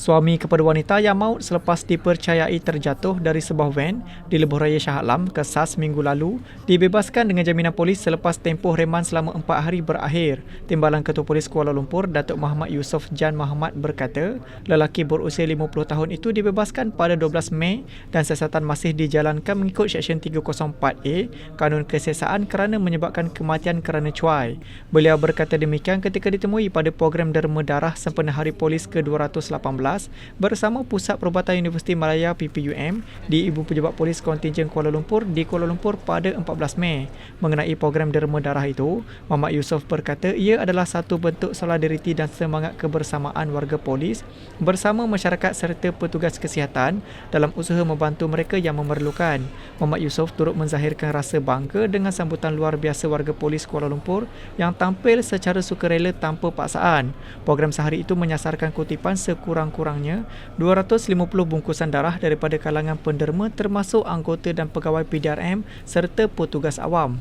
Suami kepada wanita yang maut selepas dipercayai terjatuh dari sebuah van di Lebuh Raya Shah Alam, Kesas minggu lalu, dibebaskan dengan jaminan polis selepas tempoh reman selama empat hari berakhir. Timbalan Ketua Polis Kuala Lumpur, Datuk Muhammad Yusof Jan Muhammad berkata, lelaki berusia 50 tahun itu dibebaskan pada 12 Mei dan siasatan masih dijalankan mengikut Seksyen 304A Kanun Kesesaan kerana menyebabkan kematian kerana cuai. Beliau berkata demikian ketika ditemui pada program derma darah sempena Hari Polis ke-218 bersama Pusat Perubatan Universiti Malaya PPUM di Ibu Pejabat Polis Kontingen Kuala Lumpur di Kuala Lumpur pada 14 Mei. Mengenai program derma darah itu, Muhammad Yusof berkata ia adalah satu bentuk solidariti dan semangat kebersamaan warga polis bersama masyarakat serta petugas kesihatan dalam usaha membantu mereka yang memerlukan. Muhammad Yusof turut menzahirkan rasa bangga dengan sambutan luar biasa warga polis Kuala Lumpur yang tampil secara sukarela tanpa paksaan. Program sehari itu menyasarkan kutipan sekurang-kurangnya sekurang-kurangnya 250 bungkusan darah daripada kalangan penderma termasuk anggota dan pegawai PDRM serta petugas awam.